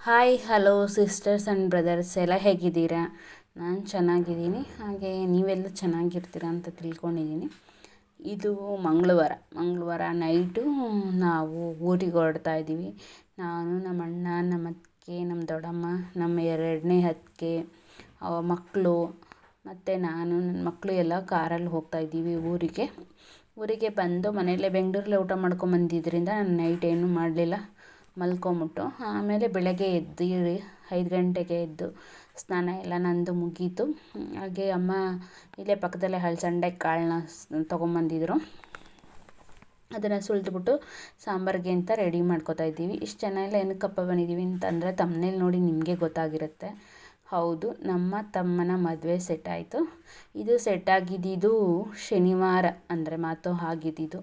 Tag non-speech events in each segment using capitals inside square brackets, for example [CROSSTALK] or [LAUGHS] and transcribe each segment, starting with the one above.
Hi hello sisters and brothers ಎಲ್ಲ ಹೇಗಿದ್ದೀರಾ? ನಾನು ಚೆನ್ನಾಗಿದ್ದೀನಿ. ಹಾಗೆ ನೀವೆಲ್ಲ ಚೆನ್ನಾಗಿರ್ತೀರ ಅಂತ ತಿಳ್ಕೊಂಡಿದ್ದೀನಿ. ಇದು ಮಂಗಳವಾರ. ಮಂಗಳವಾರ ನೈಟು ನಾವು ಊರಿಗೆ ಹೊರಡ್ತಾ ಇದ್ದೀವಿ. ನಾನು, ನಮ್ಮ ಅಣ್ಣ, ನಮ್ಮ ಅತ್ತಿಗೆ, ನಮ್ಮ ದೊಡ್ಡಮ್ಮ, ನಮ್ಮ ಎರಡನೇ ಅತ್ತಿಗೆ ಮಕ್ಕಳು, ಮತ್ತು ನಾನು, ನನ್ನ ಮಕ್ಕಳು ಎಲ್ಲ ಕಾರಲ್ಲಿ ಹೋಗ್ತಾ ಇದ್ದೀವಿ ಊರಿಗೆ. ಊರಿಗೆ ಬಂದು ಮನೆಯಲ್ಲೇ ಬೆಂಗಳೂರಲ್ಲೇ ಊಟ ಮಾಡ್ಕೊಂಬಂದಿದ್ದರಿಂದ ನಾನು ನೈಟ್ ಏನೂ ಮಾಡಲಿಲ್ಲ. ಮಲ್ಕೊಂಬಿಟ್ಟು ಆಮೇಲೆ ಬೆಳಗ್ಗೆ ಎದ್ದು ಐದು ಗಂಟೆಗೆ ಎದ್ದು ಸ್ನಾನ ಎಲ್ಲ ನಂದು ಮುಗೀತು. ಹಾಗೆ ಅಮ್ಮ ಇಲ್ಲೇ ಪಕ್ಕದಲ್ಲೇ ಹಲಸಂಡೆ ಕಾಳನ್ನ ತೊಗೊಂಬಂದಿದ್ರು. ಅದನ್ನು ಸುಲಿದ್ಬಿಟ್ಟು ಸಾಂಬಾರಿಗೆ ಅಂತ ರೆಡಿ ಮಾಡ್ಕೋತಾ ಇದ್ದೀವಿ. ಇಷ್ಟು ಜನ ಎಲ್ಲ ಏನಕ್ಕಪ್ಪ ಬಂದಿದ್ದೀವಿ ಅಂತಂದರೆ ತಮ್ಮನೇಲಿ ನೋಡಿ ನಿಮಗೆ ಗೊತ್ತಾಗಿರುತ್ತೆ. ಹೌದು, ನಮ್ಮ ತಮ್ಮನ ಮದುವೆ ಸೆಟ್ ಆಯಿತು. ಇದು ಸೆಟ್ ಆಗಿದ್ದಿದ್ದು ಶನಿವಾರ, ಅಂದರೆ ಮಾತು ಆಗಿದ್ದಿದ್ದು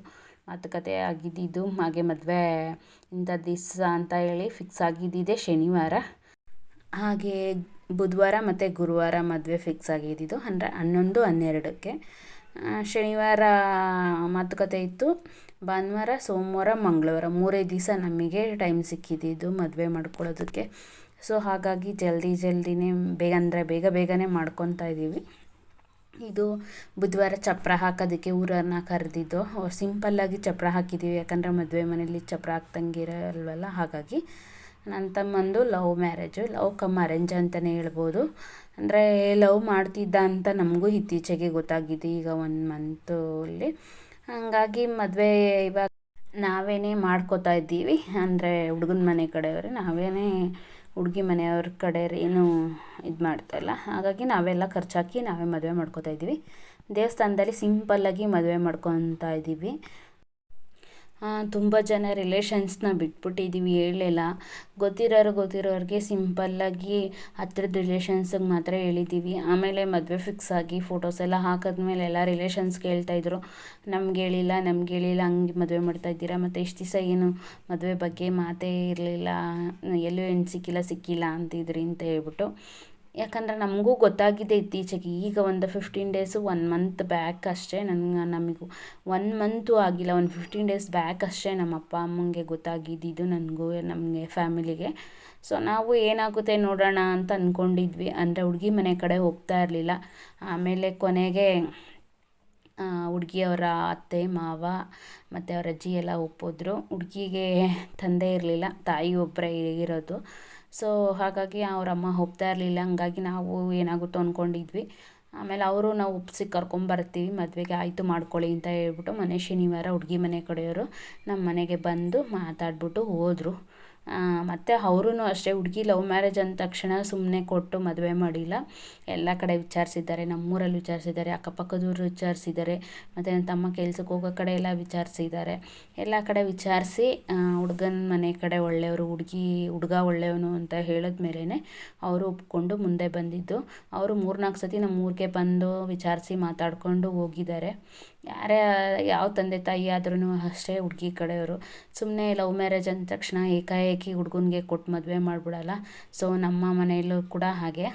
ಮಾತುಕತೆ ಆಗಿದ್ದಿದ್ದು ಹಾಗೆ ಮದುವೆ ಇಂಥ ದಿವಸ ಅಂತ ಹೇಳಿ ಫಿಕ್ಸ್ ಆಗಿದ್ದಿದೆ ಶನಿವಾರ. ಹಾಗೆ ಬುಧವಾರ ಮತ್ತು ಗುರುವಾರ ಮದುವೆ ಫಿಕ್ಸ್ ಆಗಿದ್ದಿದ್ದು ಅಂದರೆ ಹನ್ನೊಂದು, ಹನ್ನೆರಡಕ್ಕೆ. ಶನಿವಾರ ಮಾತುಕತೆ ಇತ್ತು. ಭಾನುವಾರ, ಸೋಮವಾರ, ಮಂಗಳವಾರ ಮೂರೇ ದಿವಸ ನಮಗೆ ಟೈಮ್ ಸಿಕ್ಕಿದ್ದಿದ್ದು ಮದುವೆ ಮಾಡ್ಕೊಳ್ಳೋದಕ್ಕೆ. ಸೊ ಹಾಗಾಗಿ ಜಲ್ದಿ ಜಲ್ದಿನೇ ಬೇಗ ಅಂದರೆ ಬೇಗ ಬೇಗನೆ ಮಾಡ್ಕೊತಾ ಇದ್ದೀವಿ. ಇದು ಬುಧವಾರ ಚಪ್ಪರ ಹಾಕೋದಕ್ಕೆ ಊರನ್ನ ಕರೆದಿದ್ದು. ಸಿಂಪಲ್ಲಾಗಿ ಚಪ್ಪರ ಹಾಕಿದ್ದೀವಿ ಯಾಕಂದರೆ ಮದುವೆ ಮನೇಲಿ ಚಪ್ಪರ ಹಾಕ್ದಂಗಿರಲ್ವಲ್ಲ ಹಾಗಾಗಿ ನನ್ನ ತಮ್ಮಂದು love marriage. Love cum arrange ಅಂತಲೇ ಹೇಳ್ಬೋದು. ಅಂದರೆ ಲವ್ ಮಾಡ್ತಿದ್ದ ಅಂತ ನಮಗೂ ಇತ್ತೀಚೆಗೆ ಗೊತ್ತಾಗಿದೆ ಈಗ ಒನ್ ಅಲ್ಲಿ. ಹಾಗಾಗಿ ಮದುವೆ ಇವಾಗ ನಾವೇನೇ ಮಾಡ್ಕೋತಾ ಇದ್ದೀವಿ. ಅಂದರೆ ಹುಡುಗನ ಮನೆ ಕಡೆಯವರು, ನಾವೇನೇ ಹುಡುಗಿ ಮನೆಯವ್ರ ಕಡೆ ಏನು ಇದು ಮಾಡ್ತಾ ಇಲ್ಲ. ಹಾಗಾಗಿ ನಾವೆಲ್ಲ ಖರ್ಚಾಕಿ ನಾವೇ ಮದುವೆ ಮಾಡ್ಕೋತಾ ಇದ್ದೀವಿ. ದೇವಸ್ಥಾನದಲ್ಲಿ ಸಿಂಪಲ್ಲಾಗಿ ಮದುವೆ ಮಾಡ್ಕೊತಾ ಇದ್ದೀವಿ. ತುಂಬ ಜನ ರಿಲೇಷನ್ಸ್ನ ಬಿಟ್ಬಿಟ್ಟಿದ್ದೀವಿ ಹೇಳಲಿಲ್ಲ. ಗೊತ್ತಿರೋರು ಗೊತ್ತಿರೋರಿಗೆ ಸಿಂಪಲ್ಲಾಗಿ ಹತ್ರದ ರಿಲೇಷನ್ಸಿಗೆ ಮಾತ್ರ ಹೇಳಿದ್ದೀವಿ ಆಮೇಲೆ ಮದುವೆ ಫಿಕ್ಸ್ ಆಗಿ ಫೋಟೋಸ್ ಎಲ್ಲ ಹಾಕಿದ್ಮೇಲೆ ಎಲ್ಲ ರಿಲೇಷನ್ಸ್ ಹೇಳ್ತಾಯಿದ್ರು ನಮ್ಗೆ ಹೇಳಿಲ್ಲ ನಮ್ಗೆ ಹೇಳಿಲ್ಲ, ಹಂಗೆ ಮದುವೆ ಮಾಡ್ತಾ ಇದ್ದೀರಾ, ಮತ್ತು ಇಷ್ಟು ದಿವಸ ಏನು ಮದುವೆ ಬಗ್ಗೆ ಮಾತೇ ಇರಲಿಲ್ಲ, ಎಲ್ಲೂ ಏನು ಸಿಕ್ಕಿಲ್ಲ ಸಿಕ್ಕಿಲ್ಲ ಅಂತಿದ್ರಿ ಅಂತ ಹೇಳ್ಬಿಟ್ಟು. ಯಾಕಂದರೆ ನಮಗೂ ಗೊತ್ತಾಗಿದೆ ಇತ್ತೀಚೆಗೆ. ಈಗ ಒಂದು fifteen days one month back ಅಷ್ಟೇ ನನ್ಗೆ, ನಮಗೂ. ಒನ್ ಮಂತು ಆಗಿಲ್ಲ, ಒಂದು ಫಿಫ್ಟೀನ್ ಡೇಸ್ ಬ್ಯಾಕ್ ಅಷ್ಟೇ ನಮ್ಮ ಅಪ್ಪ ಅಮ್ಮಂಗೆ ಗೊತ್ತಾಗಿದ್ದಿದ್ದು ನನಗೂ, ನಮಗೆ, ಫ್ಯಾಮಿಲಿಗೆ. ಸೊ ನಾವು ಏನಾಗುತ್ತೆ ನೋಡೋಣ ಅಂತ ಅಂದ್ಕೊಂಡಿದ್ವಿ ಅಂದರೆ ಹುಡುಗಿ ಮನೆ ಕಡೆ ಹೋಗ್ತಾ ಇರಲಿಲ್ಲ. ಆಮೇಲೆ ಕೊನೆಗೆ ಹುಡುಗಿಯವರ ಅತ್ತೆ, ಮಾವ ಮತ್ತು ಅವರ ಅಜ್ಜಿ ಎಲ್ಲ ಒಪ್ಪಿದ್ರು. ಹುಡುಗಿಗೆ ತಂದೆ ಇರಲಿಲ್ಲ, ತಾಯಿ ಒಬ್ಬರೇ ಇರೋದು. ಸೊ ಹಾಗಾಗಿ ಅವ್ರ ಅಮ್ಮ ಒಪ್ತಾ ಇರಲಿಲ್ಲ. ಹಂಗಾಗಿ ನಾವು ಏನಾಗುತ್ತೋ ಅಂದ್ಕೊಂಡಿದ್ವಿ ಆಮೇಲೆ ಅವರು ನಾವು ಒಪ್ಪಿಸಿ ಕರ್ಕೊಂಬರ್ತೀವಿ ಮದುವೆಗೆ ಆಯಿತು ಮಾಡ್ಕೊಳ್ಳಿ ಅಂತ ಹೇಳ್ಬಿಟ್ಟು ಮನೆ ಶನಿವಾರ ಹುಡುಗಿ ಮನೆ ಕಡೆಯವರು ನಮ್ಮ ಮನೆಗೆ ಬಂದು ಮಾತಾಡ್ಬಿಟ್ಟು ಹೋದರು. ಮತ್ತು ಅವರೂ ಅಷ್ಟೇ, ಹುಡುಗಿ ಲವ್ ಮ್ಯಾರೇಜ್ ಅಂದ ತಕ್ಷಣ ಸುಮ್ಮನೆ ಕೊಟ್ಟು ಮದುವೆ ಮಾಡಿಲ್ಲ. ಎಲ್ಲ ಕಡೆ ವಿಚಾರಿಸಿದ್ದಾರೆ, ನಮ್ಮೂರಲ್ಲಿ ವಿಚಾರಿಸಿದ್ದಾರೆ, ಅಕ್ಕಪಕ್ಕದವ್ರು ವಿಚಾರಿಸಿದ್ದಾರೆ, ಮತ್ತು ನನ್ನ ತಮ್ಮ ಕೆಲ್ಸಕ್ಕೆ ಹೋಗೋ ಕಡೆ ಎಲ್ಲ ವಿಚಾರಿಸಿದ್ದಾರೆ. ಎಲ್ಲ ಕಡೆ ವಿಚಾರಿಸಿ ಹುಡುಗನ ಮನೆ ಕಡೆ ಒಳ್ಳೆಯವರು, ಹುಡುಗಿ, ಹುಡುಗ ಒಳ್ಳೆಯವನು ಅಂತ ಹೇಳಿದ ಮೇಲೇ ಅವರು ಒಪ್ಕೊಂಡು ಮುಂದೆ ಬಂದಿದ್ದು. ಅವರು ಮೂರ್ನಾಲ್ಕು ಸತಿ ನಮ್ಮ ಊರಿಗೆ ಬಂದು ವಿಚಾರಿಸಿ ಮಾತಾಡಿಕೊಂಡು ಹೋಗಿದ್ದಾರೆ. ಯಾರೇ ಯಾವ ತಂದೆ ತಾಯಿ ಆದ್ರೂ ಅಷ್ಟೇ ಹುಡುಗಿ ಕಡೆಯವರು. ಸುಮ್ಮನೆ ಲವ್ ಮ್ಯಾರೇಜ್ ಅಂದ ತಕ್ಷಣ ಏಕಾಏಕಿ ಹುಡುಗನಿಗೆ ಕೊಟ್ಟು ಮದುವೆ ಮಾಡಿಬಿಡಲ್ಲ. ಸೊ ನಮ್ಮ ಮನೆಯಲ್ಲೂ ಕೂಡ ಹಾಗೆ.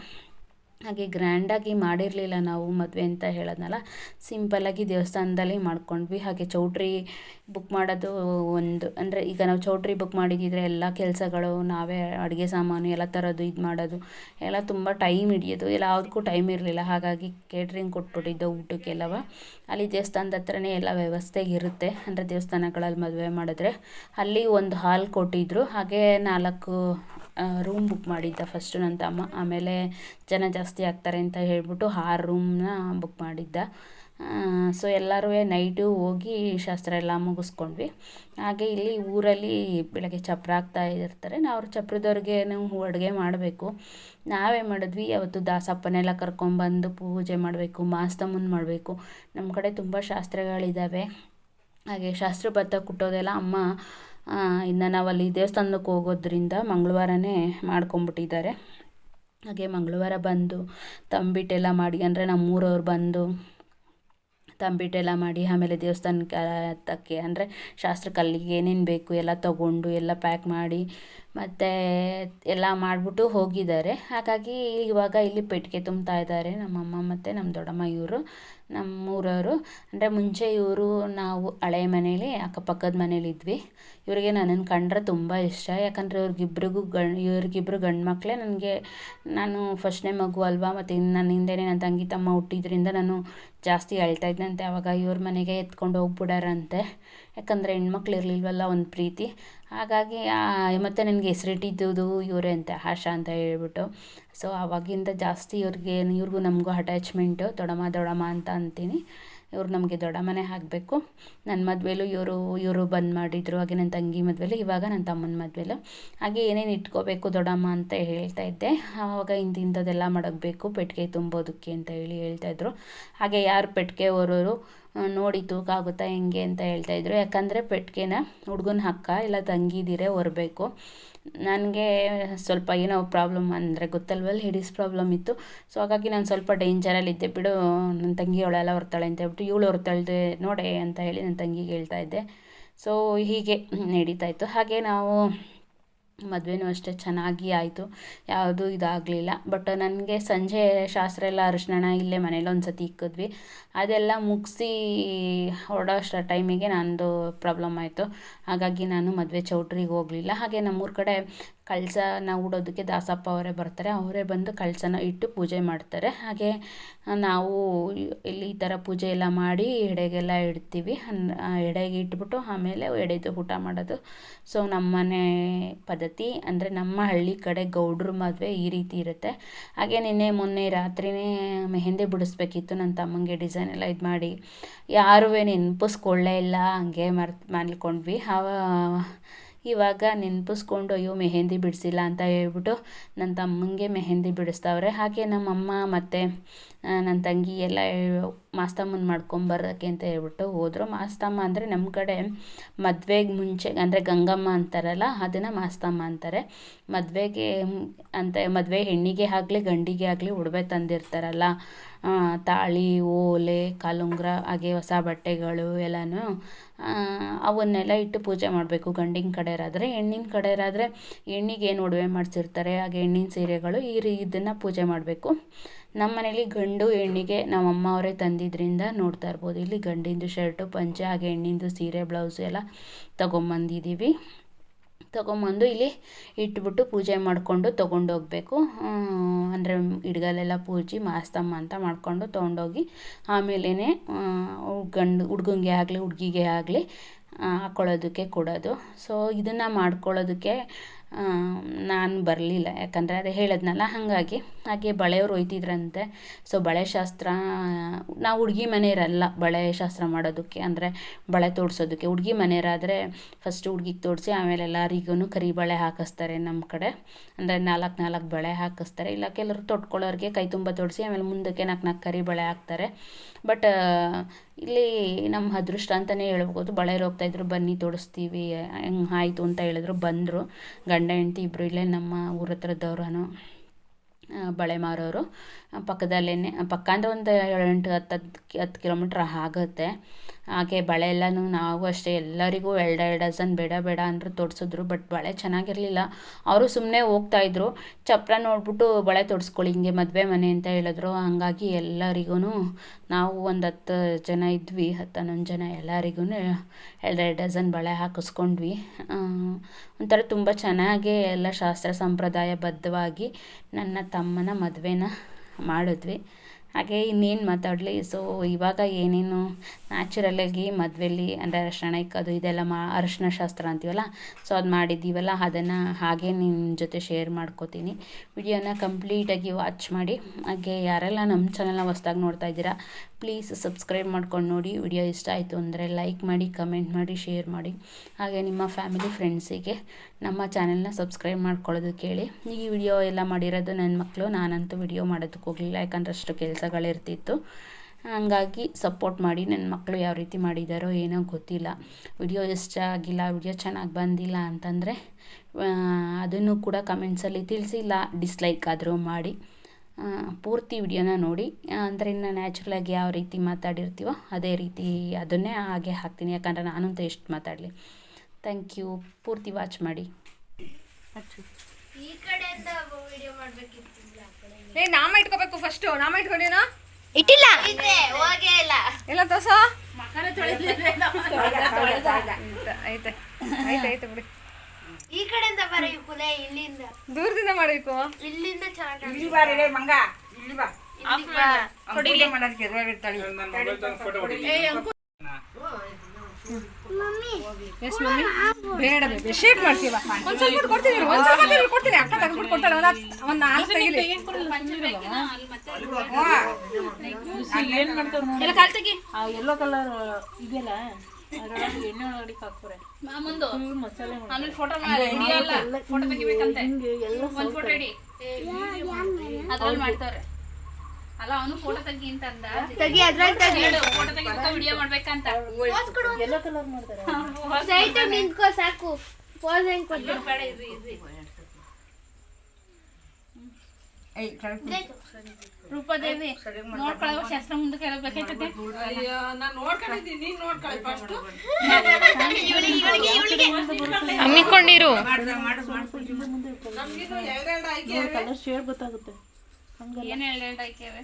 ಹಾಗೆ ಗ್ರ್ಯಾಂಡಾಗಿ ಮಾಡಿರಲಿಲ್ಲ ನಾವು ಮದುವೆ ಅಂತ ಹೇಳೋದ್ನಲ್ಲ ಸಿಂಪಲ್ಲಾಗಿ ದೇವಸ್ಥಾನದಲ್ಲಿ ಮಾಡ್ಕೊಂಡ್ವಿ. ಹಾಗೆ ಚೌಟ್ರಿ ಬುಕ್ ಮಾಡೋದು ಒಂದು, ಅಂದರೆ ಈಗ ನಾವು ಚೌಟ್ರಿ ಬುಕ್ ಮಾಡಿದ್ದಿದ್ರೆ ಎಲ್ಲ ಕೆಲಸಗಳು, ನಾವೇ ಅಡುಗೆ ಸಾಮಾನು ಎಲ್ಲ ಥರದ್ದು ಇದು ಮಾಡೋದು, ಎಲ್ಲ ತುಂಬ ಟೈಮ್ ಹಿಡಿಯೋದು. ಎಲ್ಲ ಯಾವುದಕ್ಕೂ ಟೈಮ್ ಇರಲಿಲ್ಲ. ಹಾಗಾಗಿ ಕೇಟ್ರಿಂಗ್ ಕೊಟ್ಬಿಟ್ಟಿದ್ದು ಊಟಕ್ಕೆಲ್ಲವ. ಅಲ್ಲಿ ದೇವಸ್ಥಾನದ ಹತ್ರನೇ ಎಲ್ಲ ವ್ಯವಸ್ಥೆ ಇರುತ್ತೆ. ಅಂದರೆ ದೇವಸ್ಥಾನಗಳಲ್ಲಿ ಮದುವೆ ಮಾಡಿದ್ರೆ ಅಲ್ಲಿ ಒಂದು ಹಾಲ್ ಕೊಟ್ಟಿದ್ದರು ಹಾಗೆ ನಾಲ್ಕು ರೂಮ್ ಬುಕ್ ಮಾಡಿದ್ದ ಫಸ್ಟು ನನ್ನ ತಮ್ಮ ಆಮೇಲೆ ಜನ ಜಾಸ್ತಿ ಆಗ್ತಾರೆ ಅಂತ ಹೇಳ್ಬಿಟ್ಟು ಆರು ರೂಮ್ನ ಬುಕ್ ಮಾಡಿದ್ದ. ಸೊ ಎಲ್ಲರೂ ನೈಟು ಹೋಗಿ ಶಾಸ್ತ್ರ ಎಲ್ಲ ಮುಗಿಸ್ಕೊಂಡ್ವಿ. ಹಾಗೆ ಇಲ್ಲಿ ಊರಲ್ಲಿ ಬೆಳಗ್ಗೆ ಚಪ್ಪರ ಆಗ್ತಾ ಇರ್ತಾರೆ. ನಾವು ಚಪ್ಪರದವ್ರಿಗೆ ನಾವು ಅಡುಗೆ ಮಾಡಬೇಕು. ನಾವೇ ಮಾಡಿದ್ವಿ ಅವತ್ತು ದಾಸಪ್ಪನೆಲ್ಲ ಕರ್ಕೊಂಡ್ಬಂದು ಪೂಜೆ ಮಾಡಬೇಕು ಮಾಸ್ತಮ್ಮನ ಮಾಡಬೇಕು. ನಮ್ಮ ಕಡೆ ತುಂಬ ಶಾಸ್ತ್ರಗಳಿದ್ದಾವೆ ಹಾಗೆ ಶಾಸ್ತ್ರ ಭತ್ತ ಕುಟ್ಟೋದೆಲ್ಲ ಅಮ್ಮ ಇನ್ನು ನಾವಲ್ಲಿ ದೇವಸ್ಥಾನಕ್ಕೆ ಹೋಗೋದ್ರಿಂದ ಮಂಗಳವಾರನೇ ಮಾಡ್ಕೊಂಬಿಟ್ಟಿದ್ದಾರೆ. ಹಾಗೆ ಮಂಗಳವಾರ ಬಂದು ತಂಬಿಟ್ಟೆಲ್ಲ ಮಾಡಿ, ಅಂದರೆ ನಮ್ಮೂರವ್ರು ಬಂದು ತಂಬಿಟ್ಟೆಲ್ಲ ಮಾಡಿ, ಆಮೇಲೆ ದೇವಸ್ಥಾನಕ್ಕೆ ಹತ್ತಕ್ಕೆ, ಅಂದರೆ ಶಾಸ್ತ್ರಕ್ಕೆ ಅಲ್ಲಿಗೆ ಏನೇನು ಬೇಕು ಎಲ್ಲ ತಗೊಂಡು ಎಲ್ಲ ಪ್ಯಾಕ್ ಮಾಡಿ ಮತ್ತು ಎಲ್ಲ ಮಾಡಿಬಿಟ್ಟು ಹೋಗಿದ್ದಾರೆ. ಹಾಗಾಗಿ ಇವಾಗ ಇಲ್ಲಿ ಪೆಟ್ಟಿಗೆ ತುಂಬ್ತಾ ಇದ್ದಾರೆ ನಮ್ಮಮ್ಮ ಮತ್ತು ನಮ್ಮ ದೊಡ್ಡಮ್ಮ ಇವರು ನಮ್ಮ ಊರವರು ಅಂದರೆ ಮುಂಚೆ ಇವರು ನಾವು ಹಳೆ ಮನೇಲಿ, ಅಕ್ಕಪಕ್ಕದ ಮನೇಲಿದ್ವಿ ಇವರಿಗೆ ನನ್ನನ್ನು ಕಂಡ್ರೆ ತುಂಬ ಇಷ್ಟ. ಯಾಕಂದರೆ ಇವ್ರಿಗಿಬ್ರಿಗೂ ಗಂಡು, ಇವ್ರಿಗಿಬ್ರು ಗಂಡು ಮಕ್ಕಳೇ ನನಗೆ, ನಾನು ಫಸ್ಟ್ನೇ ಮಗು ಅಲ್ವಾ, ಮತ್ತು ನನ್ನ ಹಿಂದೆನೇ ನನ್ನ ತಂಗಿ ತಮ್ಮ ಹುಟ್ಟಿದ್ರಿಂದ ನಾನು ಜಾಸ್ತಿ ಅಳ್ತಾ ಇದ್ದಂತೆ ಆವಾಗ ಇವ್ರ ಮನೆಗೆ ಎತ್ಕೊಂಡು ಹೋಗ್ಬಿಡಾರಂತೆ. ಯಾಕಂದರೆ ಹೆಣ್ಮಕ್ಳು ಇರಲಿಲ್ವಲ್ಲ ಒಂದು ಪ್ರೀತಿ. ಹಾಗಾಗಿ ಮತ್ತು ನನಗೆ ಹೆಸರಿಟ್ಟಿದ್ದುದು ಇವರೇ ಅಂತ ಆಶಾ ಅಂತ ಹೇಳ್ಬಿಟ್ಟು. ಸೊ ಆವಾಗಿಂದ ಜಾಸ್ತಿ ಇವ್ರಿಗೆ, ಇವ್ರಿಗೂ ನಮಗೂ ಅಟ್ಯಾಚ್ಮೆಂಟು ದೊಡಮ್ಮ ದೊಡಮ್ಮ ಅಂತ ಅಂತೀನಿ. ಇವ್ರು ನಮಗೆ ದೊಡ್ಡಮ್ಮನೇ ಆಗಬೇಕು. ನನ್ನ ಮದುವೆಲೂ ಇವರು ಇವರು ಬಂದು ಮಾಡಿದರು. ಹಾಗೆ ನನ್ನ ತಂಗಿ ಮದುವೆಲಿ, ಇವಾಗ ನನ್ನ ತಮ್ಮನ ಮದುವೆಲು. ಹಾಗೆ ಏನೇನು ಇಟ್ಕೋಬೇಕು ದೊಡಮ್ಮ ಅಂತ ಹೇಳ್ತಾ ಇದ್ದೆ. ಆವಾಗ ಇಂತಿಂಥದ್ದೆಲ್ಲ ಮಡಗಬೇಕು ಪೆಟ್ಟಿಗೆ ತುಂಬೋದಕ್ಕೆ ಅಂತ ಹೇಳಿ ಹೇಳ್ತಾಯಿದ್ರು ಹಾಗೆ ಯಾರು ಪೆಟ್ಟಿಗೆ ಹೊರೋರು ನೋಡಿ ತೂಕ ಆಗುತ್ತಾ ಹೆಂಗೆ ಅಂತ ಹೇಳ್ತಾಯಿದ್ರು ಯಾಕಂದರೆ ಪೆಟ್ಟಿಗೆನ ಹುಡ್ಗನ ಹಕ್ಕ ಇಲ್ಲ ತಂಗಿದಿರೇ ಹೊರಬೇಕು ನನಗೆ ಸ್ವಲ್ಪ ಏನೋ ಪ್ರಾಬ್ಲಮ್ ಅಂದರೆ ಗೊತ್ತಲ್ವಲ್ಲ ಹಿಡೀಸ್ ಪ್ರಾಬ್ಲಮ್ ಇತ್ತು. ಸೊ ಹಾಗಾಗಿ ನಾನು ಸ್ವಲ್ಪ ಡೇಂಜರಲ್ಲಿದ್ದೆ ಬಿಡು ನನ್ನ ತಂಗಿ ಅವಳೆಲ್ಲ ಹೊರ್ತಾಳೆ ಅಂತ ಹೇಳ್ಬಿಟ್ಟು ಇವಳು ಹೊರ್ತಾಳ್ದೆ ನೋಡೆ ಅಂತ ಹೇಳಿ ನನ್ನ ತಂಗಿಗೆ ಹೇಳ್ತಾ ಇದ್ದೆ. ಸೊ ಹೀಗೆ ನಡೀತಾ ಇತ್ತು. ಹಾಗೆ ನಾವು ಮದುವೆನೂ ಅಷ್ಟೇ ಚೆನ್ನಾಗಿ ಆಯಿತು. ಯಾವುದೂ ಇದಾಗಲಿಲ್ಲ. ಬಟ್ ನನಗೆ ಸಂಜೆ ಶಾಸ್ತ್ರ ಎಲ್ಲ ಅರಿಶಿಣ ಇಲ್ಲೇ ಮನೇಲಿ ಒಂದು ಸತಿ ಇಕ್ಕಿದ್ವಿ. ಅದೆಲ್ಲ ಮುಗಿಸಿ ಹೊರಡೋ ಅಷ್ಟರ ಟೈಮಿಗೆ ನನ್ನದು ಪ್ರಾಬ್ಲಮ್ ಆಯಿತು. ಹಾಗಾಗಿ ನಾನು ಮದುವೆ ಚೌಟ್ರಿಗೆ ಹೋಗಲಿಲ್ಲ. ಹಾಗೆ ನಮ್ಮೂರ ಕಡೆ ಕಳಸನ ಹೂಡೋದಕ್ಕೆ ದಾಸಪ್ಪ ಅವರೇ ಬರ್ತಾರೆ. ಅವರೇ ಬಂದು ಕಳಸನ ಇಟ್ಟು ಪೂಜೆ ಮಾಡ್ತಾರೆ. ಹಾಗೆ ನಾವು ಇಲ್ಲಿ ಈ ಥರ ಪೂಜೆ ಎಲ್ಲ ಮಾಡಿ ಎಡೆಗೆಲ್ಲ ಇಡ್ತೀವಿ. ಎಡೆಗೆ ಇಟ್ಬಿಟ್ಟು ಆಮೇಲೆ ಎಡೆದು ಊಟ ಮಾಡೋದು. ಸೊ, ನಮ್ಮನೆ ಪದ್ಧತಿ ಅಂದರೆ ನಮ್ಮ ಹಳ್ಳಿ ಕಡೆ ಗೌಡ್ರ ಮದುವೆ ಈ ರೀತಿ ಇರುತ್ತೆ. ಹಾಗೆ ನಿನ್ನೆ ಮೊನ್ನೆ ರಾತ್ರಿನೇ ಮೆಹಂದಿ ಬಿಡಿಸ್ಬೇಕಿತ್ತು ನನ್ನ ತಮ್ಮಂಗೆ ಡಿಸೈನ್ ಎಲ್ಲ ಇದು ಮಾಡಿ. ಯಾರೂ ನೆನಪಿಸ್ಕೊಳ್ಳೇ ಇಲ್ಲ, ಹಂಗೆ ಮರ್ತು ಮಾಡ್ಕೊಂಡ್ವಿ ಅವ ಇವಾಗ ನೆನಪಿಸ್ಕೊಂಡು ಅಯ್ಯೋ ಮೆಹೆಂದಿ ಬಿಡಿಸಿಲ್ಲ ಅಂತ ಹೇಳ್ಬಿಟ್ಟು ನನ್ನ ತಮ್ಮನಿಗೆ ಮೆಹೆಂದಿ ಬಿಡಿಸ್ತವ್ರೆ. ಹಾಗೆ ನಮ್ಮಮ್ಮ ಮತ್ತು ನನ್ನ ತಂಗಿ ಎಲ್ಲ ಮಾಸ್ತಮ್ಮನ ಮಾಡ್ಕೊಂಬರೋಕೆ ಅಂತ ಹೇಳ್ಬಿಟ್ಟು ಹೋದರು. ಮಾಸ್ತಮ್ಮ ಅಂದರೆ ನಮ್ಮ ಕಡೆ ಮದುವೆಗೆ ಮುಂಚೆ, ಅಂದರೆ ಗಂಗಮ್ಮ ಅಂತಾರಲ್ಲ, ಅದನ್ನು ಮಾಸ್ತಮ್ಮ ಅಂತಾರೆ. ಮದುವೆಗೆ ಅಂತ ಮದುವೆ ಹೆಣ್ಣಿಗೆ ಆಗಲಿ, ಗಂಡಿಗೆ ಆಗಲಿ ಉಡುಗೆ ತಂದಿರ್ತಾರಲ್ಲ. ತಾಳಿ, ಓಲೆ, ಕಾಲುಂಗ್ರ, ಹಾಗೆ ಹೊಸ ಬಟ್ಟೆಗಳು ಎಲ್ಲನೂ ಅವನ್ನೆಲ್ಲ ಇಟ್ಟು ಪೂಜೆ ಮಾಡಬೇಕು. ಗಂಡಿನ ಕಡೆಯರಾದರೆ ಹೆಣ್ಣಿನ ಕಡೆಯರಾದರೆ ಹೆಣ್ಣಿಗೆ ಏನು ಒಡವೆ ಮಾಡಿಸಿರ್ತಾರೆ, ಹಾಗೆ ಹೆಣ್ಣಿನ ಸೀರೆಗಳು, ಈ ರೀ ಇದನ್ನು ಪೂಜೆ ಮಾಡಬೇಕು. ನಮ್ಮ ಮನೇಲಿ ಗಂಡು ಹೆಣ್ಣಿಗೆ ನಮ್ಮ ಅಮ್ಮ ಅವರೇ ತಂದಿದ್ದರಿಂದ ನೋಡ್ತಾ ಇರ್ಬೋದು. ಇಲ್ಲಿ ಗಂಡಿಂದು ಶರ್ಟು, ಪಂಚೆ, ಹಾಗೆ ಹೆಣ್ಣಿಂದು ಸೀರೆ, ಬ್ಲೌಸು ಎಲ್ಲ ತೊಗೊಂಬಂದಿದ್ದೀವಿ. ತೊಗೊಂಬಂದು ಇಲ್ಲಿ ಇಟ್ಬಿಟ್ಟು ಪೂಜೆ ಮಾಡಿಕೊಂಡು ತೊಗೊಂಡೋಗ್ಬೇಕು. ಅಂದರೆ ಹಿಡ್ಗಲೆಲ್ಲ ಪೂಜಿ, ಮಾಸ್ತಮ್ಮ ಅಂತ ಮಾಡಿಕೊಂಡು ತೊಗೊಂಡೋಗಿ ಆಮೇಲೇ ಗಂಡು ಹುಡ್ಗಂಗೆ ಆಗಲಿ, ಹುಡ್ಗಿಗೆ ಆಗಲಿ ಹಾಕ್ಕೊಳ್ಳೋದಕ್ಕೆ ಕೊಡೋದು. ಸೊ ಇದನ್ನು ಮಾಡ್ಕೊಳ್ಳೋದಕ್ಕೆ ನಾನು ಬರಲಿಲ್ಲ. ಯಾಕಂದರೆ ಅದೇ ಹೇಳಿದ್ನಲ್ಲ, ಹಾಗಾಗಿ ಹಾಗೆ ಬಳೆಯವ್ರು ಒಯ್ತಿದ್ರಂತೆ. ಸೊ ಬಳೆ ಶಾಸ್ತ್ರ, ನಾವು ಹುಡುಗಿ ಮನೆಯವರಲ್ಲ ಬಳೆ ಶಾಸ್ತ್ರ ಮಾಡೋದಕ್ಕೆ. ಅಂದರೆ ಬಳೆ ತೋಡಿಸೋದಕ್ಕೆ. ಹುಡುಗಿ ಮನೆಯವರಾದರೆ ಫಸ್ಟ್ ಹುಡುಗಿಗೆ ತೋಡಿಸಿ, ಆಮೇಲೆ ಎಲ್ಲರಿಗೂ ಕರಿ ಬಳೆ ಹಾಕಿಸ್ತಾರೆ ನಮ್ಮ ಕಡೆ. ಅಂದರೆ ನಾಲ್ಕು ನಾಲ್ಕು ಬಳೆ ಹಾಕಿಸ್ತಾರೆ. ಇಲ್ಲ ಕೆಲವರು ತೊಟ್ಕೊಳ್ಳೋರಿಗೆ ಕೈ ತುಂಬ ತೋಡಿಸಿ, ಆಮೇಲೆ ಮುಂದಕ್ಕೆ ನಾಲ್ಕು ನಾಲ್ಕು ಕರಿ ಬಳೆ ಹಾಕ್ತಾರೆ. ಬಟ್ ಇಲ್ಲಿ ನಮ್ಮ ಅದೃಷ್ಟ ಅಂತಲೇ ಹೇಳ್ಬೋದು. ಹೋಗ್ತಾ ಹೋಗ್ತಾಯಿದ್ರು ಬನ್ನಿ ತೊಡಿಸ್ತೀವಿ, ಹೆಂಗೆ ಆಯಿತು ಅಂತ ಹೇಳಿದ್ರು, ಬಂದರು. ಗಂಡ, ಹೆಂಡತಿ ಇಬ್ಬರು ಇಲ್ಲೇ ನಮ್ಮ ಊರ ಹತ್ರದವ್ರು ಬಳೆ ಮಾರೋರು. ಪಕ್ಕದಲ್ಲೇ ಪಕ್ಕ ಅಂದರೆ ಒಂದು ಏಳೆಂಟು, ಹತ್ತು ಹತ್ತು ಹತ್ತು ಕಿಲೋಮೀಟ್ರ್ ಆಗುತ್ತೆ. ಹಾಗೆ ಬಳೆ ಎಲ್ಲನೂ ನಾವು ಅಷ್ಟೇ ಎಲ್ಲರಿಗೂ ಎರಡು ಎರಡು ಡಜನ್ ಬೇಡ ಬೇಡ ಅಂದರು ತೊಡಿಸಿದ್ರು, ಬಟ್ ಬಳೆ ಚೆನ್ನಾಗಿರಲಿಲ್ಲ. ಅವರು ಸುಮ್ಮನೆ ಹೋಗ್ತಾಯಿದ್ರು ಚಪ್ಪರ ನೋಡಿಬಿಟ್ಟು ಬಳೆ ತೊಡಿಸ್ಕೊಳ್ಳಿ, ಹಿಂಗೆ ಮದುವೆ ಮನೆ ಅಂತ ಹೇಳಿದ್ರು. ಹಾಗಾಗಿ ಎಲ್ಲರಿಗೂ ನಾವು ಒಂದು ಹತ್ತು ಜನ ಇದ್ವಿ, ಹತ್ತು ಹನ್ನೊಂದು ಜನ ಎಲ್ಲರಿಗೂ ಎರಡೆರಡು ಡಜನ್ ಬಳೆ ಹಾಕಿಸ್ಕೊಂಡ್ವಿ. ಒಂಥರ ತುಂಬ ಚೆನ್ನಾಗಿ ಎಲ್ಲ ಶಾಸ್ತ್ರ ಸಂಪ್ರದಾಯಬದ್ಧವಾಗಿ ನನ್ನ ತಮ್ಮನ ಮದುವೆನ ಮಾಡಿದ್ವಿ. ಹಾಗೆ ಇನ್ನೇನು ಮಾತಾಡಲಿ? ಸೊ ಇವಾಗ ಏನೇನು ನ್ಯಾಚುರಲಾಗಿ ಮದುವೆಲಿ ಅಂದರೆ ಅರಶಿಣಕ್ಕೆ ಇಕ್ಕೋದು ಇದೆಲ್ಲ ಮಾ, ಅರಶಿನ ಶಾಸ್ತ್ರ ಅಂತೀವಲ್ಲ? ಸೊ ಅದು ಮಾಡಿದ್ದೀವಲ್ಲ, ಅದನ್ನು ಹಾಗೆ ನಿಮ್ಮ ಜೊತೆ ಶೇರ್ ಮಾಡ್ಕೋತೀನಿ. ವಿಡಿಯೋನ ಕಂಪ್ಲೀಟಾಗಿ ವಾಚ್ ಮಾಡಿ. ಹಾಗೆ ಯಾರೆಲ್ಲ ನಮ್ಮ ಚಾನಲ್ನ ಹೊಸ್ದಾಗಿ ನೋಡ್ತಾ ಇದ್ದೀರಾ ಪ್ಲೀಸ್ ಸಬ್ಸ್ಕ್ರೈಬ್ ಮಾಡ್ಕೊಂಡು ನೋಡಿ. ವಿಡಿಯೋ ಇಷ್ಟ ಆಯಿತು ಅಂದರೆ ಲೈಕ್ ಮಾಡಿ ಕಮೆಂಟ್ ಮಾಡಿ ಶೇರ್ ಮಾಡಿ. ಹಾಗೆ ನಿಮ್ಮ ಫ್ಯಾಮಿಲಿ ಫ್ರೆಂಡ್ಸಿಗೆ ನಮ್ಮ ಚಾನೆಲ್ನ ಸಬ್ಸ್ಕ್ರೈಬ್ ಮಾಡ್ಕೊಳ್ಳೋದು ಕೇಳಿ. ಈ ವಿಡಿಯೋ ಎಲ್ಲ ಮಾಡಿರೋದು ನನ್ನ ಮಕ್ಕಳು ನಾನಂತೂ ವಿಡಿಯೋ ಮಾಡೋದಕ್ಕೆ ಹೋಗಲಿಲ್ಲ, ಯಾಕಂದ್ರೆ ಅಷ್ಟು ಕೆಲಸಗಳಿರ್ತಿತ್ತು. ಹಾಗಾಗಿ ಸಪೋರ್ಟ್ ಮಾಡಿ ನನ್ನ ಮಕ್ಕಳು ಯಾವ ರೀತಿ ಮಾಡಿದ್ದಾರೋ ಏನೋ ಗೊತ್ತಿಲ್ಲ. ವಿಡಿಯೋ ಇಷ್ಟ ಆಗಿಲ್ಲ, ವಿಡಿಯೋ ಚೆನ್ನಾಗಿ ಬಂದಿಲ್ಲ ಅಂತಂದರೆ ಅದನ್ನು ಕೂಡ ಕಮೆಂಟ್ಸಲ್ಲಿ ತಿಳಿಸಿಲ್ಲ ಡಿಸ್ಲೈಕ್ ಆದರೂ ಮಾಡಿ. ಪೂರ್ತಿ ವಿಡಿಯೋನ ನೋಡಿ, ಅಂದರೆ ಇನ್ನು ನ್ಯಾಚುರಲಾಗಿ ಯಾವ ರೀತಿ ಮಾತಾಡಿರ್ತೀವೋ ಅದೇ ರೀತಿ ಅದನ್ನೇ ಹಾಗೆ ಹಾಕ್ತೀನಿ, ಯಾಕಂದರೆ ನಾನಂತೂ ಎಷ್ಟು ಮಾತಾಡಲಿ. ಥ್ಯಾಂಕ್ ಯು ಪೂರ್ತಿ ವಾಚ್ ಮಾಡಿ. ಈ ಕಡೆಯಿಂದ ವಿಡಿಯೋ ಮಾಡಬೇಕಿತ್ತು. ಏ, ನಾಮ ಇಟ್ಕೋಬೇಕು ಫಸ್ಟು ನಾಮ ಇಟ್ಕೊಂಡೇನೋ? ಇಟ್ಟಿಲ್ಲ. ಇದೆ ಹೋಗೇ ಇಲ್ಲ. ಎಲ್ಲ ತೋಸ ಐತೆ ಐತೆ ಐತೆ ಬಿಡಿ. ಈ ಕಡೆಯಿಂದ ಬರಬೇಕು ಕುಲೆ ಇಲ್ಲಿಂದ. ದೂರದಿಂದ ಮಾಡಬೇಕು. ಇಲ್ಲಿಂದ ಚೆನ್ನಾಗಿ ಇಲ್ಲಿ ಮಂಗ. ಇಲ್ಲಿ ಬಾ. ಇಲ್ಲಿ ಬಾ. ಕೊಡಿ ಮಾಡೋದಕ್ಕೆ ಎದುರಾಗಿರ್ತಾಳೆ ಎಸ್ ಮಮ್ಮಿ. ಬೇಡ ಬೇಡ ಶೇಕ್ ಮಾಡ್ತೀವ ಒಂದ್ ಸ್ವಲ್ಪ ಕೊಡ್ತೀನಿ ಇರು, ಒಂದ್ ಸ್ವಲ್ಪ ಇರು, ಕೊಡ್ತೀನಿ. ಅಕ್ಕ ತೆಗೆದ್ಬಿಟ್ಟು ಕೊಡ್ತಾಳೆ ಒಂದ್ ಒಂದ್ ನಾಲ್ಕು ತೆಗಿಲಿ. ಏನ್ ಮಾಡ್ತಾರ ಎಲ್ಲ ಕಾಲ್ ತೆಗಿ. ಆ ಯೆಲ್ಲೋ ಕಲರ್ ಇದೆಯಲ್ಲ? ಎಣ್ಣೆ ಒಳಗಡೆ ಹಾಕ್ತಾರೆ ಮಸಾಲೆ ಆಮೇಲೆ ಫೋಟೋ ಫೋಟೋ ತೆಗಿಬೇಕಂತೆ. ಒಂದು ಫೋಟೋ ಅದ್ರಲ್ಲಿ ಮಾಡ್ತಾರೆ ಅಲ್ಲ ಅವನು ಫೋಟೋ ತೆಗಿ ಅಂತ ಅಂದ ತೆಗಿ ಅದ್ರಲ್ಲಿ ತೆಗಿ ಫೋಟೋ ವಿಡಿಯೋ ಮಾಡ್ಬೇಕಂತ. ಕಲರ್ ಮಾಡ್ತಾರೆ. ಸೈಟ್ ನಿಂತ್ಕೋ ಸಾಕು. ಪೋಸ್ ಹೆಂಗ್ ಬೇಡ ಏಯ್ ರೂಪದೇವಿ ನೋಡ್ಕೊಳ್ಳೋ ಶಾಸ್ತ್ರ ಮುಂದಕ್ಕೆ ಹಮ್ಮಿಕೊಂಡಿರು. ಕಲರ್ ಶೇಡ್ ಗೊತ್ತಾಗುತ್ತೆ. ಏನ್ ಆಮೇಲೆ ಆಯ್ಕೆವೆ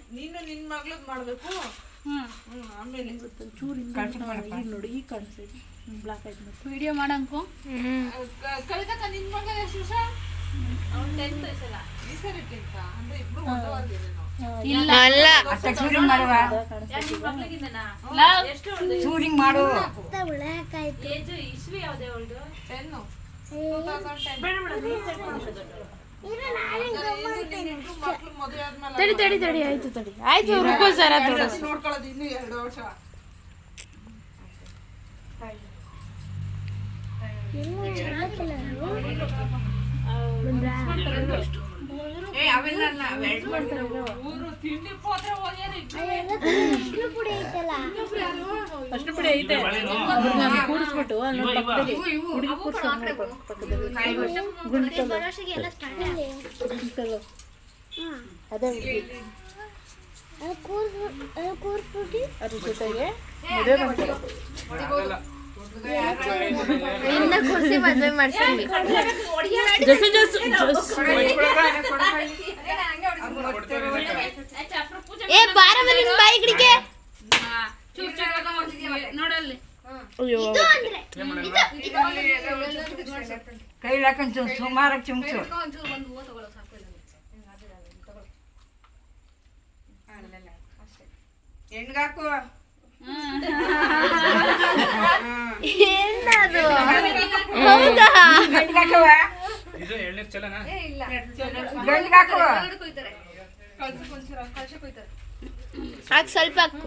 ಚೂರು ಈಗ ನೋಡಿ ಈಗ ಕಾಣಿಸ್ತೈತಿ ಬ್ಲಾಕ್ ಆಯ್ತು ಮತ್ತೆ ವಿಡಿಯೋ ಮಾಡಂಕು? ಇಲ್ಲ. ಅಲ್ಲ. ಅಷ್ಟ ಚೂರಿಂಗ್ ಮಾಡುವ ಚೂರಿಂಗ್ ಮಾಡು. ತಡಿ ತಡಿ ತಡಿ. ಆಯ್ತು ತಡಿ. ಆಯ್ತು ರುಕೋ ಸರ ಏ ಎರಡು ವರ್ಷ. ಅವೆರಡು ಅಷ್ಟು ಪುಡಿ ಐತೆ ಕೂಡಿಸ್ಬಿಟ್ಟು ಅದೇ ಅದ್ರ ಜೊತೆಗೆ ಮದುವೆ ಮಾಡ್ತಾರೆ ಇನ್ನ ಕುರ್ಸಿ ಮದ್ವೆ ಮಾಡ್ತೀನಿ ಜಸ್ ಜಸ್ ಜಸ್ ಏ ಬಾರ ನಿನ್ ಬಾಯಿ ಗಿಡಿಗೆ ನೋಡಲ್ಲಿ ಅಯ್ಯೋ ಕೈಲಿ ಹಾಕೊಂಡು ಸುಮಾರಾಗಿ ಚುಮ್ಸು ಹೆಣ್ಗಾಕು ಏನದು ಹೌದಾ? ಗಂಡ್ಗಾಕವ ಗಂಡ್ಗಾಕು ಹಾಕ್ ಸ್ವಲ್ಪ ಹಾಕು.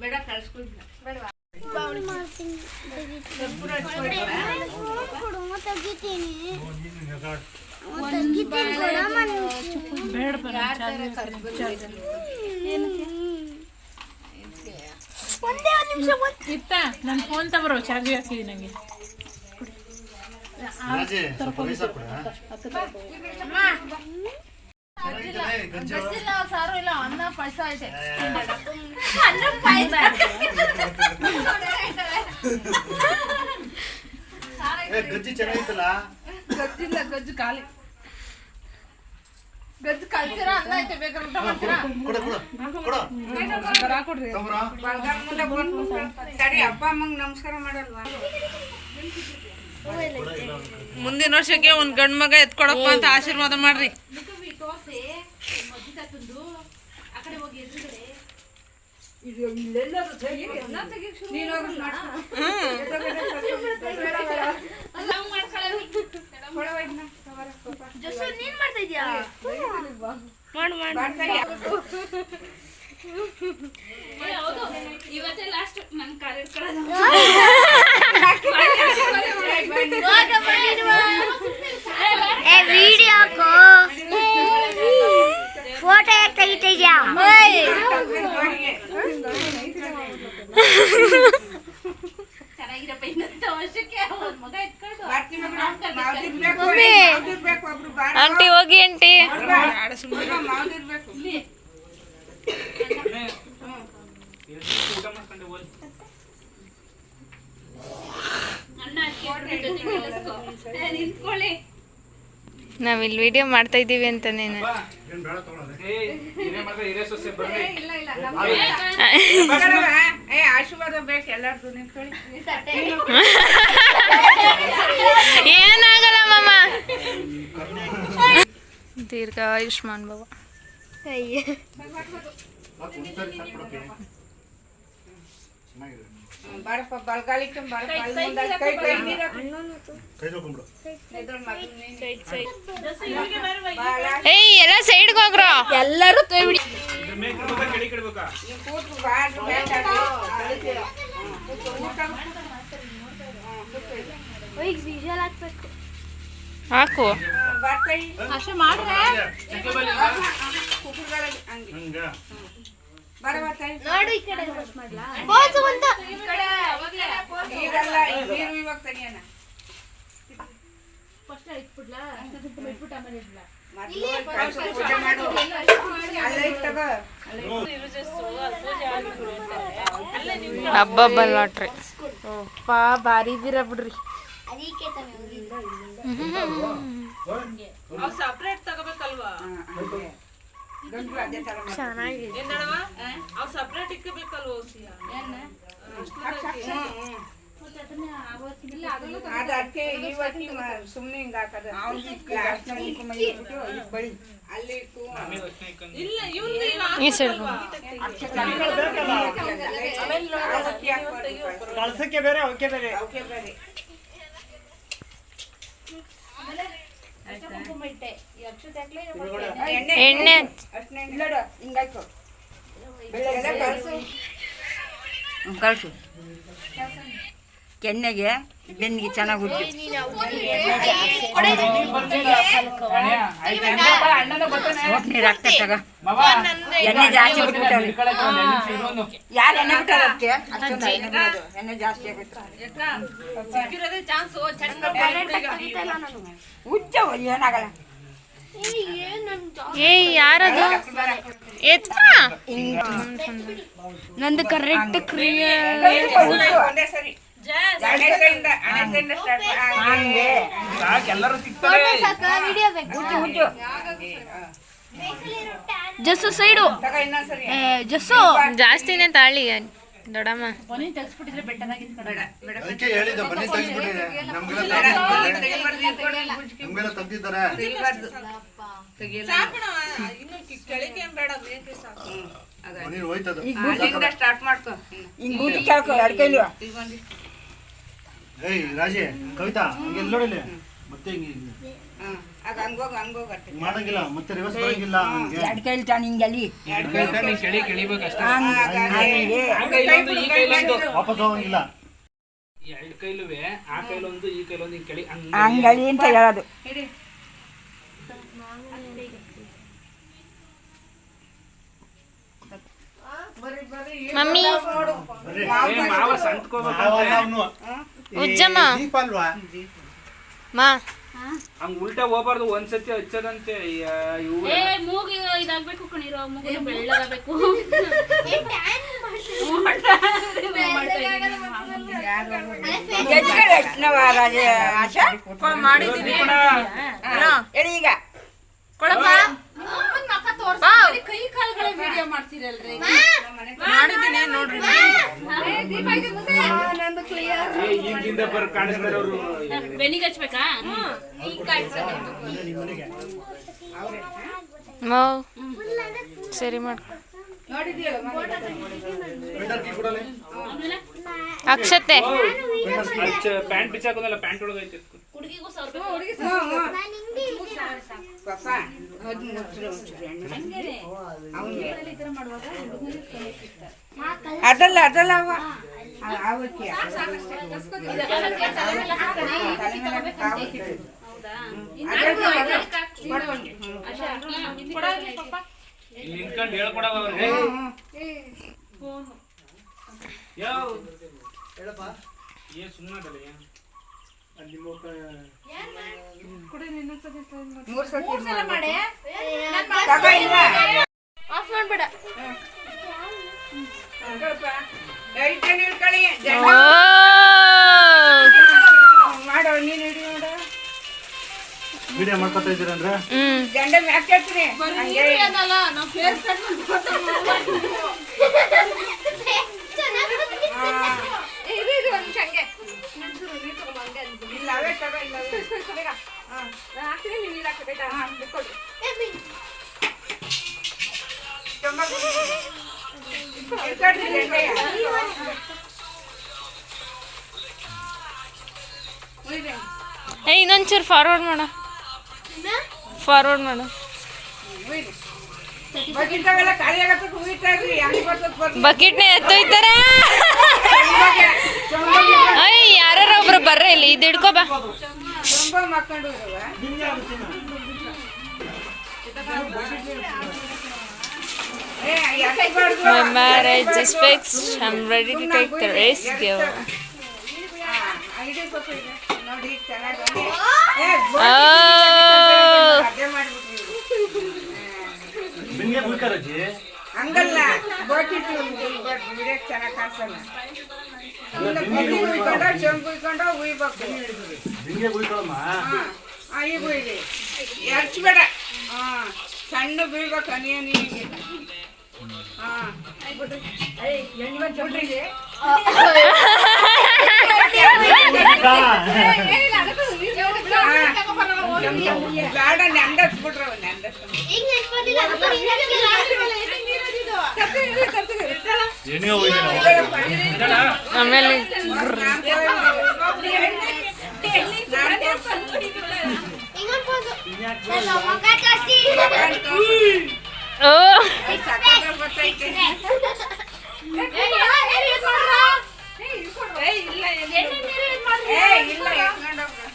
ಬೇಡ ಕಳ್ಸ್ಕೊಡ್ಲ ಬೇಡ ಇತ್ತ ನನ್ನ ಫೋನ್ ತಗೋರು ಚಾರ್ಜ್ ಹಾಕಿದಿ ನಂಗೆ. ಸಾರು ಇಲ್ಲ ಅನ್ನ ಪಾಯಸ ಐತೆ ಗಜ್ಜಿ ಚೆನ್ನಾಗಿತ್ತಲ್ಲ? ಗಜ್ಜಿಲ್ಲ ಗಜ್ಜು ಖಾಲಿ. ಗಜ್ಜು ಕಲ್ಸಿರ ಅನ್ನ ಐತೆ ಬೇಕಾದ್ರೆ ಊಟ ಮಾಡ್ತೀರಾ? ಕೊಡ ಕೊಡ ಕೊಡ ಬರ ಕೊಡ್ರಿ ತಗೋರ ಮುಂದೆ ಬಂದು ತಡಿ ಅಪ್ಪ ಅಮ್ಮಂಗೆ ನಮಸ್ಕಾರ ಮಾಡಲ್ವಾ? ಮುಂದಿನ ವರ್ಷಕ್ಕೆ ಒಂದ್ ಗಂಡ್ ಮಗ ಎತ್ಕೊಡಪ್ಪ ಅಂತ ಆಶೀರ್ವಾದ ಮಾಡ್ರಿ ಜಸ್ಸು ನೀನ್ ಮಾಡ್ತಾ ಇದೀಯಾ ಮಾಡು ಮಾಡು ಹೌದು ಇವತ್ತೇ ಲಾಸ್ಟ್ ನನ್ ಕಾರ್ ಇಟ್ಕೊಳ್ಳೋದು ಏ ವಿಡಿಯೋ ಹಾಕು ಫೋಟೋ ಯಾಕೆ ತೆಗಿತಾ ಇದ್ಯಾ. ಆಂಟಿ ಹೋಗಿ ಆಂಟಿ. ನಾವಿಲ್ಲಿ ವಿಡಿಯೋ ಮಾಡ್ತಾ ಇದ್ದೀವಿ ಅಂತ ನೀನು. ಏ ಆಶೀರ್ವಾದ ಬೇಕು ಎಲ್ಲಾರ್ದು ನಿಂತ್ಕೊಳ್ಳಿ [LAUGHS] ಏನಾಗಲ್ಲ ಮಾಮ. ದೀರ್ಘ ಆಯುಷ್ಮಾನ್ ಭವ ಬಾರಪ್ಪ ಬಲ್ಗಾಲಿಟ್ಟು ಬಾರಪ್ಪ ಅಲ್ಲಿ ಮುಂದೆ ಕೈ ಕೈ ನೀರು ಕೈ ತೊಗೊಂಡ್ಬಿಡು ಎದುರು ಮಗನ್ ಬಲ್ಗಾಲಿಟ್ಟು ಏಯ್ ಎಲ್ಲ ಸೈಡ್ಗೆ ಹೋಗ್ರ. ಎಲ್ಲರೂ ಕೈ ಬಿಡಿ ಈ ಕೂತು ಬಾಟ್ ಬ್ಯಾಟ್ ಹಾಕಿ. ಅಷ್ಟೇ ಮಾಡ್ರೆ. ಹಬ್ಬಬ್ಬ ಲಾಟ್ರಿ ಪಾ ಭಾರಿ ಇದೀರ ಬಿಡ್ರಿ. ಸಪ್ರೇಟ್ ತಗೋಬೇಕಲ್ವಾ? ಗಂಡು ಅದೇ ತರ ಮಾಡು. ಏನಡವ ಅವ್ ಸಪ್ರೇಟ್ ಇಕ್ಕಬೇಕಲ್ವ ಓಸಿಯ ಅದು ಅದಕ್ಕೆ ಇವತ್ತಿ ಸುಮ್ಮನೆ ಹಿಂಗೆ ಹಾಕೋದು. ಲಾಸ್ಟ್ನಾಗ ಕುಂಕುಮ ಇಟ್ಬಿಟ್ಟು ಇಲ್ಲಿ ಬಳಿ ಅಲ್ಲಿ ಇಟ್ಟು ಇಲ್ಲ ಇವ್ನು ಈ ಸೈಡ್ ಅವತ್ತಿ ಹಾಕ್ಬಾರ್ದು. ಕಳ್ಸಕ್ಕೆ ಬೇರೆ ಅವಕ್ಕೆ ಬೇರೆ. ಅವಕ್ಕೆ ಬೇರೆ. ಎಣ್ಣೆ. ಕಳಿಸು. ಕೆನ್ನೆಗೆ ಬೆನ್ನಿಗೆ ಚೆನ್ನಾಗಿ ಉಜ್ಜು ಹೋಗ್ ನೀರ್ ತಗ ಎಣ್ಣೆ ಜಾಸ್ತಿ ಬಿಟ್ಬಿಟ್ಟವ್ರಿ. ಯಾರು ಎಣ್ಣೆ ಬಿಟ್ಟಾರ ಅದಕ್ಕೆ? ಅಷ್ಟೊಂದು ಎಣ್ಣೆ ಜಾಸ್ತಿ ಆಗುತ್ತೆ. ಸಿಕ್ಕಿರೋದೇ ಚಾನ್ಸ್ ಉಜ್ಜವು ಏನಾಗಲ್ಲ. ಏಯ್ ಯಾರದು? ಎತ್ತ? ನಂದು ಕರೆಕ್ಟ್ ಕ್ರಿಯೆ ಎಲ್ಲರೂ ಸಿಗ್ತಾರೆ ಜಸ್ಸು ಸೈಡು. ಜಸ್ಸು. ಜಾಸ್ತಿನೇ ತಾಳಿ ದೊಡ್ಡಮ್ಮ. ಸ್ಟಾರ್ಟ್ ಮಾಡ್ಕೊ ಹಿಂಗ್ ಬೂಟಿ ಕೇಳ್ಕೊ ಎರಡು ಕೈಲು ಏಯ್ ರಾಜೇ ಕವಿತಾ ಹಂಗೆಲ್ಲ ನೋಡಿಲ್ಲ? ಮತ್ತೆ ಹಿಂಗೆ ಅದು ಆಗ ಹಂಗೋಗ ಹಂಗೋಗ ಹಿಂಗ್ ಮಾಡಂಗಿಲ್ಲ ಮತ್ತೆ ರಿವರ್ಸ್ ಬರಂಗಿಲ್ಲ ಹಂಗೆ. ಎರಡು ಕೈಲಿ ತಾನು ಹಿಂಗಲ್ಲಿ ಚಳಿ ಕೆಳಿಬೇಕಷ್ಟೇ ವಾಪಸ್ ಹೋಗಂಗಿಲ್ಲ. ಎರಡು ಕೈಲುವೆ ಆ ಕೈಲೊಂದು ಈ ಕೈಲೊಂದು ಹಿಂಗ್ ಕೆಳಿ ಹಂಗಳಿ ಅಂತ ಹೇಳೋದು. ಮಮ್ಮಿ. ಮಾವ ಸಂತ್ಕೋಬೇಕು. ಉಜ್ಜಮ್ಮ. ದೀಪ ಅಲ್ವಾ? ಮಾ. ಹಂಗ ಉಲ್ಟಾ ಹೋಗ್ಬಾರ್ದು ಒಂದ್ಸತಿ ಹಚ್ಚದಂತೆ. ಇವು ಏ ಮೂಗು ಇದಾಗ್ಬೇಕು ಕಣಿರೋ ಮೂಗು ಬೆಳ್ಳಗಾಗಬೇಕು ಗೆಜ್ಜೆಗಳು ಎಷ್ಟ್ನವ ರಾಜ ಆಶಾ? ಮಾಡಿದೀನಿ. ಹೇಳಿ ಈಗ. ಕೊಡಪ್ಪ. ವಿಡಿಯೋ ಮಾಡ್ತೀರಲ್ರಿ? ಮಾಡಿದೀನಿ ನೋಡ್ರಿ. ಈಗಿಂದ ಬರ್ ಕಾಣಿಸ್ತಾರೆ ಅವರು ಬೆನಿಗೆ ಹಚ್ಬೇಕಾ ಮೋ ಸರಿ ಮಾಡ್ಕೊ. ಅಕ್ಷತೆ. ಪ್ಯಾಂಟ್ ಬಿಚ್ಚಾಕೋದಲ್ಲ ಪ್ಯಾಂಟ್ ಒಳಗೈತೆ. ಹುಡುಗಿಗೂ ಸಾವಿರ ಪಾಪ ಅದ್ ಅದಲ್ಲ ಅದಲ್ಲ ಅವ. ಅವಕ್ಕೆ. ನಿಂತ್ಕೊಂಡು ಹೇಳ್ಕೊಡವ ಅವ್ರಿಗೆ ಯಾವ? ಏ ಸುಮ್ಮನೆ ವಿಡಿಯೋ ಮಾಡ್ಕೊತಾ ಇದ್ದೀರಾ ಅಂದ್ರೆ? ಗಂಡ ಮ್ಯಾಕ್ ಹಂಗೆ ಹಾಕ್ತೀನಿ ನೀವು ನೀರು. ಏ ಇನ್ನೊಂಚೂರು ಫಾರ್ವರ್ಡ್ ಮಾಡ. ಫಾರ್ವರ್ಡ್ ಮಾಡ. ಬಕೆಟ್ ಅವೆಲ್ಲ ಖಾಲಿ ಆಗತ್ತೆ ಬಕೆಟ್ನೇ ಎತ್ತೊಯ್ತಾರ? ಅಯ್ಯ ಯಾರ ಒಬ್ರು ಬರ್ರ ಇಲ್ಲಿ ಇದು ಹಿಡ್ಕೊ ಬಾ ತುಂಬ ಮಕ್ಕೊಂಡು ಇರುವ ಏ ಎತ್ತಬಾರ್ದು. My marriage is fixed. I'm ready to take the risk. ಹಾ, ಐದು ಸ್ವಲ್ಪ ಇದೆ. ನೋಡಿ ಚೆನ್ನಾಗಿ ಏ, Oh. ಅದೇ ಮಾಡ್ಬಿಟ್ರಿ ಇವ್ರು. ನಿಮ್ಗೆ ಬುಲ್ಕರಜ್ಜಿ ಹಂಗಲ್ಲ ಬೋಕಿಟ್ ಬಿಡಕ್ ಚೆನ್ನಾಗಿ ಕಾಣಿಸಲ್ಲ ಬುದ್ಧಿ ಉಯ್ಕೊಂಡ ಚಂಪು ಉಯ್ಕೊಂಡ ಉಯ್ಬೇಕು ನಿಮ್ಗೆ ಬುಲ್ಕೊಳಮ್ಮ ಹಾ. ಆ, ಈಗ ಉಯ್ಲಿ ಎರ್ಚ್ಬೇಡ. ಹಾ. ಸಣ್ಣ ಬೀಳ್ಬೇಕು ಹನಿ ಹನಿಗೆ ಹಾ. ಬಿಡ್ರಿ ಏಯ್, ಎಣ್ಣೆ ಬಂದ್ ಬಿಡ್ರಿ ಇಲ್ಲಿ. ಏನಿಲ್ಲ ಅದಕ್ಕೂ ನೀರು ತಗೊಂಬರೋಣ ಹೋಗಿ. ಬೇಡ ನೆಂದಸ್ಬಿಟ್ರು ನೆಂದಸ್ ಎಣ್ಣೆ ಹೋಗಿದ್ದೀರಾ ಆಮೇಲೆ ಓ ಗೊತ್ತೈತೆ ಏಯ್, ಇಲ್ಲ, ಎಣ್ಣೆ ಏ ಇಲ್ಲ ಎತ್ಕೊಂಡೋಗ್ರು.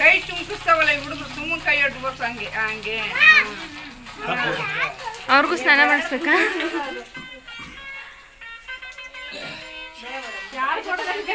ಕೈ ತುಂಬಿಸ್ತಾವಲ್ಲ ಈ ಹುಡುಗರು ಸುಮ್ಮನೆ ಕೈ ಅಡ್ಬೇಕು ಹಂಗೆ ಹಂಗೆ ಅವ್ರಿಗೂ ಸ್ನಾನ ಮಾಡಿಸ್ಬೇಕಾ ಯಾರು ಕೊಡೋದಕ್ಕೆ